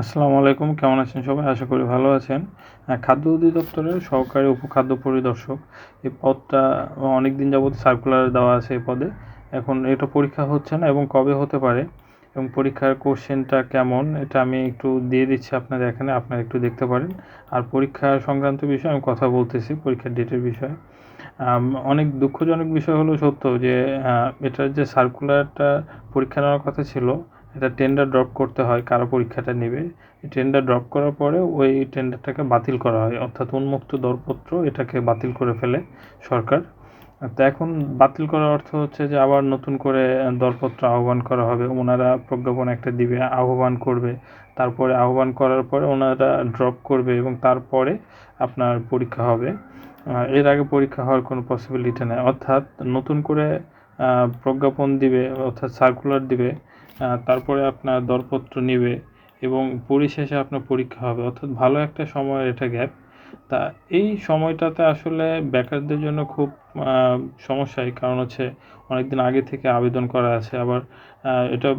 আসসালামু আলাইকুম, কেমন আছেন সবাই? আশা করি ভালো আছেন। খাদ্য অধিদপ্তরের সহকারী উপখাদ্য পরিদর্শক, এই পদটা অনেক দিন যাবত সার্কুলার দেওয়া আছে এই পদে। এখন এটা পরীক্ষা হচ্ছে না এবং কবে হতে পারে এবং পরীক্ষার কোশ্চেনটা কেমন, এটা আমি একটু দিয়ে দিচ্ছি আপনাদের এখানে, আপনারা একটু দেখতে পারেন। আর পরীক্ষা সংক্রান্ত বিষয়ে আমি কথা বলতেছি, পরীক্ষার ডেটের বিষয়ে। অনেক দুঃখজনক বিষয় হলো সত্য যে এটার যে সার্কুলারটা পরীক্ষা নেওয়ার কথা ছিল এটা টেন্ডার ড্রপ করতে হয়, কারা পরীক্ষাটা নেবে। টেন্ডার ড্রপ করার পরে ওই টেন্ডারটাকে বাতিল করা হয়, অর্থাৎ উন্মুক্ত দরপত্র এটাকে বাতিল করে ফেলে সরকার। তো এখন বাতিল করার অর্থ হচ্ছে যে আবার নতুন করে দরপত্র আহ্বান করা হবে। ওনারা প্রজ্ঞাপন একটা দিবে, আহ্বান করবে। তারপরে আহ্বান করার পরে ওনারা ড্রপ করবে এবং তারপরে আপনার পরীক্ষা হবে। এর আগে পরীক্ষা হওয়ার কোনো পসিবিলিটি নেই। অর্থাৎ নতুন করে প্রজ্ঞাপন দিবে অর্থাৎ সার্কুলার দিবে তারপরে আপনার দরপত্র নেবে এবং পরিশেষে আপনার পরীক্ষা হবে। অর্থাৎ ভালো একটা সময় এটা গ্যাপ তা এই সময়টাতে আসলে বেকারদের জন্য খুব আহ, সমস্যাই। কারণ হচ্ছে অনেকদিন আগে থেকে আবেদন করা আছে। আবার এটা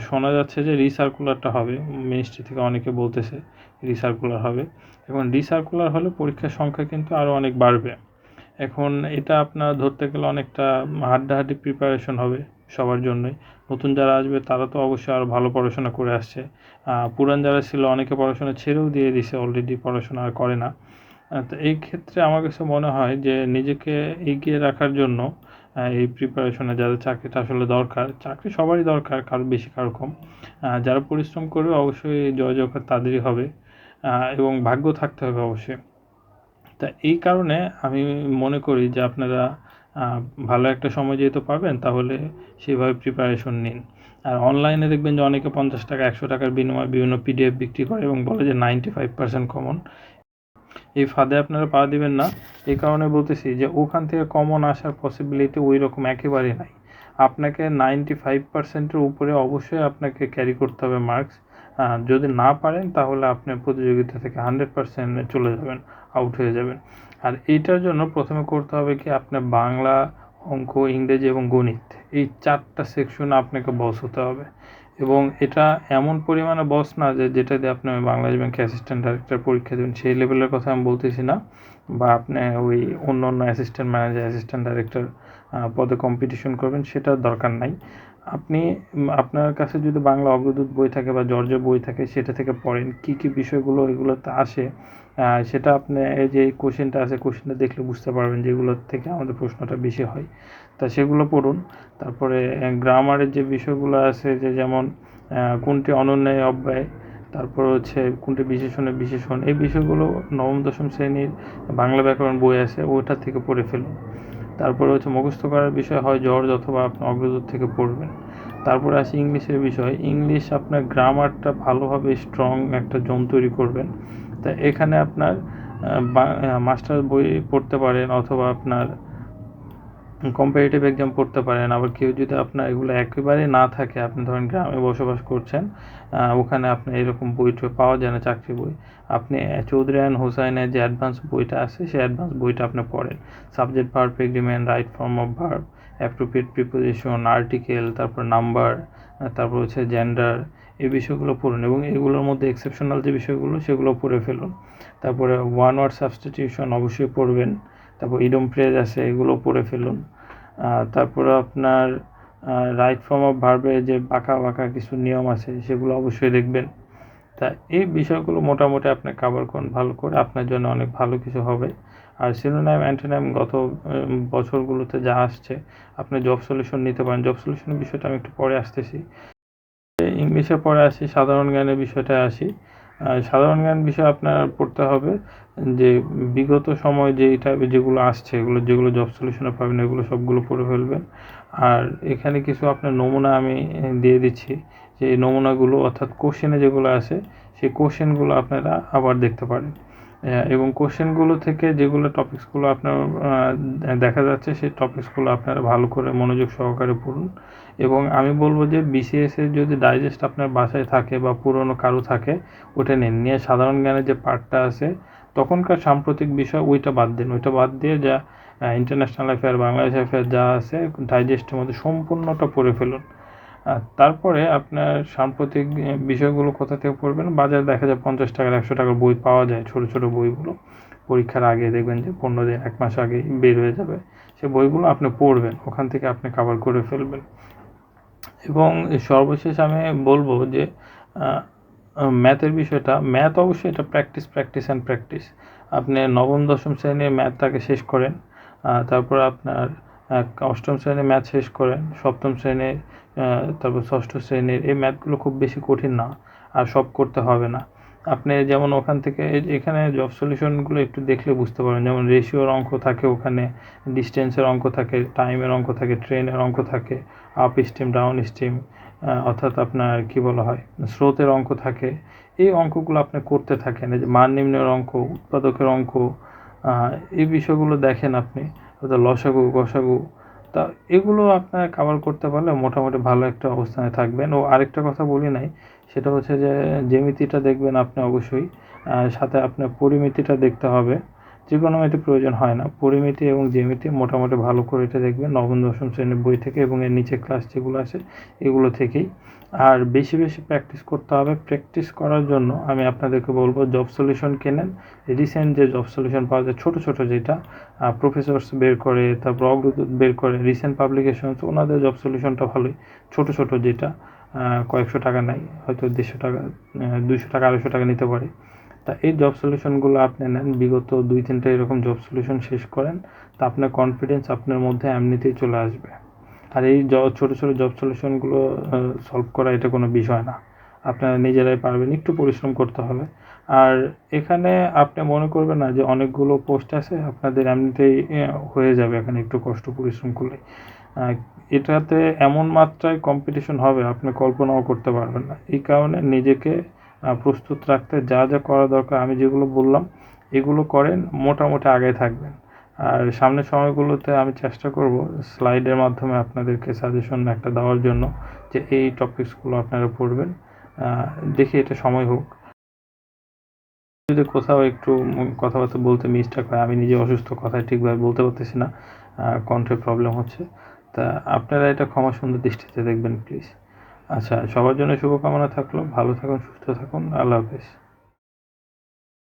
শোনা যাচ্ছে যে রিসার্কুলারটা হবে। মিনিস্ট্রি থেকে অনেকে বলতেছে রিসার্কুলার হবে। এবং রিসার্কুলার হলে পরীক্ষার সংখ্যা কিন্তু আরও অনেক বাড়বে। এখন এটা আপনার ধরতে গেলে অনেকটা হাড্ডাহাড্ডি প্রিপারেশন হবে সবার জন্যই। নতুন যারা আসবে তারা তো অবশ্যই আরও ভালো পড়াশোনা করে আসছে। পুরান যারা ছিল অনেকে পড়াশোনা ছেড়েও দিয়ে দিছে অলরেডি পড়াশোনা আর করে না। তো এই ক্ষেত্রে আমার কাছে মনে হয় যে নিজেকে এগিয়ে রাখার জন্য এই প্রিপারেশনে যাদের চাকরিটা আসলে দরকার, চাকরি সবারই দরকার, কারও বেশি, কারও কম। যারা পরিশ্রম করবে অবশ্যই জয় জয়কার তাদেরই হবে। এবং ভাগ্য থাকতে হবে অবশ্যই। তা এই কারণে আমি মনে করি যে আপনারা ভালো একটা সময় যেহেতু পাবেন, তাহলে সেইভাবে প্রিপারেশন নিন। আর অনলাইনে দেখবেন যে অনেকে পঞ্চাশ টাকা, একশো টাকার বিনিময়ে বিভিন্ন পিডিএফ বিক্রি করে এবং বলে যে নাইনটি ফাইভ পার্সেন্ট কমন এই ফাঁদে আপনারা পা দিবেন না। এই কারণে বলতেছি যে ওখান থেকে কমন আসার পসিবিলিটি ওই রকম একেবারেই নাই। আপনাকে নাইনটি ফাইভ পার্সেন্টের উপরে অবশ্যই আপনাকে ক্যারি করতে হবে মার্কস যদি না পারেন তাহলে আপনি প্রতিযোগিতা থেকে হান্ড্রেড পার্সেন্টে চলে যাবেন। আউট হয়ে যাবেন। আর এইটার জন্য প্রথমে করতে হবে কি আপনার বাংলা অঙ্ক, ইংরেজি এবং গণিত, এই চারটা সেকশন আপনাকে বস হতে হবে। এবং এটা এমন পরিমাণে বস না যে যেটা দিয়ে আপনি বাংলাদেশ ব্যাংক অ্যাসিস্ট্যান্ট ডাইরেক্টর পরীক্ষা দেবেন। সেই লেভেলের কথা আমি বলতেছি না। বা আপনি ওই অন্য অন্য অ্যাসিস্ট্যান্ট ম্যানেজার অ্যাসিস্ট্যান্ট ডাইরেক্টর পদে কম্পিটিশন করবেন, সেটার দরকার নাই। আপনি আপনার কাছে যদি বাংলা অগ্রদূত বই থাকে বা জর্জ বই থাকে, সেটা থেকে পড়েন, কি কি বিষয়গুলো এগুলোতে আসে সেটা আপনি এই যে কোশ্চেনটা আছে, কোশ্চেনটা দেখলে বুঝতে পারবেন যেগুলোর থেকে আমাদের প্রশ্নটা বেশি হয়। তা সেগুলো পড়ুন। তারপরে গ্রামারের যে বিষয়গুলো আছে, যে যেমন কোনটি অনন্যায় অব্যয়, তারপর হচ্ছে কোনটি বিশেষণে বিশেষণ, এই বিষয়গুলো নবম, দশম শ্রেণির বাংলা ব্যাকরণ বই আছে ওটা থেকে পড়ে ফেলুন। তারপরে হচ্ছে মুখস্থ করার বিষয় হয় জর্জ অথবা আপনি অগ্রদূত থেকে পড়বেন। তারপরে আসি ইংলিশের বিষয়। ইংলিশ আপনার গ্রামারটা ভালোভাবে স্ট্রং একটা জোন তৈরি করবেন। তা এখানে আপনার মাস্টার বই পড়তে পারেন অথবা আপনার কম্পারেটিভ এক্সাম পড়তে পারেন। আবার কেউ যদি আপনার এগুলো একেবারে না থাকে, আপনি ধরেন গ্রামে বসবাস করছেন ওখানে আপনার এরকম বই টই পাওয়া যায় না, চাকরি বই। আপনি চৌধুরী অ্যান্ড হোসাইনের যে অ্যাডভান্স বইটা আছে, সেই অ্যাডভান্স বইটা আপনি পড়েন। Subject verb agreement right form of verb appropriate preposition article তারপর নাম্বার তারপর হচ্ছে জেন্ডার এই বিষয়গুলো পড়ুন এবং এগুলোর মধ্যে এক্সেপশনাল যে বিষয়গুলো, সেগুলো পড়ে ফেলুন। তারপরে ওয়ান ওয়ার্ড সাবস্টিটিউশন অবশ্যই পড়বেন। তারপর ইডম প্রেজ আছে, এগুলো পড়ে ফেলুন। তারপরে আপনার রাইট ফর্ম অফ ভার্বে যে বাঁকা বাঁকা কিছু নিয়ম আছে, সেগুলো অবশ্যই দেখবেন। তা এই বিষয়গুলো মোটামুটি আপনি কাভার করুন, ভালো করে। আপনার জন্য অনেক ভালো কিছু হবে। আর সিনোনাইম অ্যান্টোনাইম গত বছরগুলোতে যা আসছে, আপনি জব সলিউশন নিতে পারেন। জব সলিউশনের বিষয়টা আমি একটু পরে আসতেছি। ইংলিশের পরে আসি, সাধারণ জ্ঞানের বিষয়টা আসি। সাধারণ জ্ঞান বিষয়ে আপনার পড়তে হবে যে বিগত সময় যে টাইপের যেগুলো আসছে, এগুলো যেগুলো জব সলিউশনে পাবেন, এগুলো সবগুলো পড়ে ফেলবেন। আর এখানে কিছু আপনার নমুনা আমি দিয়ে দিচ্ছি যে নমুনাগুলো অর্থাৎ কোশ্চেনে যেগুলো আছে, সেই কোশ্চেনগুলো আপনারা আবার দেখতে পারেন। এবং কোশ্চেনগুলো থেকে যেগুলো টপিকসগুলো আপনার দেখা যাচ্ছে সেই টপিকসগুলো আপনারা ভালো করে মনোযোগ সহকারে পড়ুন। এবং আমি বলব যে বিসিএস এর যদি ডাইজেস্ট আপনার বাসায় থাকে বা পুরনো কারও থাকে, ওটা নিন। নিয়ে সাধারণ জ্ঞানের যে পার্টটা আছে, তখনকার সাম্প্রতিক বিষয় ওইটা বাদ দিন। ওইটা বাদ দিয়ে যা ইন্টারন্যাশনাল অ্যাফেয়ার বাংলাদেশ অ্যাফেয়ার যা আছে ডাইজেস্টের মধ্যে সম্পূর্ণটা পড়ে ফেলুন। তারপরে আপনার সাম্প্রতিক বিষয়গুলো কোথা থেকে পড়বেন? বাজারে দেখা যায় পঞ্চাশ টাকার, একশো টাকার বই পাওয়া যায়, ছোট ছোট বইগুলো। পরীক্ষার আগে দেখবেন যে পনেরো দিন, এক মাস আগে বের হয়ে যাবে। সে বইগুলো আপনি পড়বেন, ওখান থেকে আপনি কাভার করে ফেলবেন। এবং সর্বশেষ আমি বলব যে ম্যাথের বিষয়টা ম্যাথ অবশ্যই এটা প্র্যাকটিস প্র্যাকটিস অ্যান্ড প্র্যাকটিস আপনি নবম, দশম শ্রেণির ম্যাথটাকে শেষ করেন তারপর আপনার অষ্টম শ্রেণির ম্যাথ শেষ করেন সপ্তম শ্রেণির তারপর ষষ্ঠ শ্রেণির, এই ম্যাথগুলো খুব বেশি কঠিন না আর সব করতে হবে না। আপনি যেমন ওখান থেকে এখানে জব সলিউশনগুলো একটু দেখলে বুঝতে পারেন যেমন রেশিওর অঙ্ক থাকে ওখানে ডিস্টেন্সের অঙ্ক থাকে টাইমের অঙ্ক থাকে ট্রেনের অঙ্ক থাকে আপ স্টিম ডাউন স্টিম অর্থাৎ আপনার কি বলা হয়, স্রোতের অঙ্ক থাকে। এই অঙ্কগুলো আপনি করতে থাকেন। যে মান নিম্নের অঙ্ক, উৎপাদকের অঙ্ক এই বিষয়গুলো দেখেন আপনি। অর্থাৎ লসাগু গসাগু তা এগুলো আপনার কাভার করতে পারলে মোটামুটি ভালো একটা অবস্থানে থাকবেন। ও আরেকটা কথা বলি নাই, সেটা হচ্ছে যে, জ্যামিতিটা দেখবেন আপনি অবশ্যই। সাথে আপনার পরিমিতিটা দেখতে হবে। ত্রিকোণমিতি প্রয়োজন হয় না। পরিমিতি এবং জ্যামিতি মোটামুটি ভালো করে এটা দেখবেন নবম, দশম শ্রেণির বই থেকে এবং এর নিচে ক্লাস যেগুলো আছে, এগুলো থেকেই। আর বেশি বেশি প্র্যাকটিস করতে হবে। প্র্যাকটিস করার জন্য আমি আপনাদেরকে বলব জব সলিউশন কেনেন। রিসেন্ট যে জব সলিউশন পাওয়া যায়, ছোটো ছোটো যেটা প্রফেসর্স বের করে, তারপর অগ্রদূত বের করে রিসেন্ট পাবলিকেশনস ওনাদের জব সলিউশনটা ভালোই। ছোটো ছোটো যেটা কয়েকশো টাকা নেয়, হয়তো দেড়শো টাকা দুইশো টাকা, আড়াইশো টাকা নিতে পারে। তা এই জব সলিউশনগুলো আপনি নেন। বিগত দুই, তিনটা এরকম জব সলিউশন শেষ করেন, তা আপনার কনফিডেন্স আপনার মধ্যে এমনিতেই চলে আসবে। আর এই ছোটো ছোটো জব সলিউশনগুলো সলভ করা এটা কোনো বিষয় না। আপনারা নিজেরাই পারবেন, একটু পরিশ্রম করতে হবে। আর এখানে আপনি মনে করবেন না যে অনেকগুলো পোস্ট আছে, আপনাদের এমনিতেই হয়ে যাবে এখানে একটু কষ্ট, পরিশ্রম করলে। এটাতে এমন মাত্রায় কম্পিটিশন হবে, আপনি কল্পনাও করতে পারবেন না। এই কারণে নিজেকে প্রস্তুত রাখতে যা যা করা দরকার, আমি যেগুলো বললাম, এগুলো করেন, মোটামুটি আগে থাকবেন। আর সামনের সময়গুলোতে আমি চেষ্টা করব স্লাইডের মাধ্যমে আপনাদেরকে সাজেশন একটা দেওয়ার জন্য যে এই টপিকসগুলো আপনারা পড়বেন। দেখি এটা সময় হোক। যদি কোথাও একটু কথাবার্তা বলতে মিস্টেক হয়, আমি নিজে অসুস্থ, কথায় ঠিকভাবে বলতে পারতেছি না কণ্ঠে প্রবলেম হচ্ছে। তা আপনারা এটা ক্ষমা সুন্দর দৃষ্টিতে দেখবেন প্লিজ আচ্ছা সবার জন্য শুভকামনা থাকল। ভালো থাকুন সুস্থ থাকুন। আল্লাহ হাফেজ।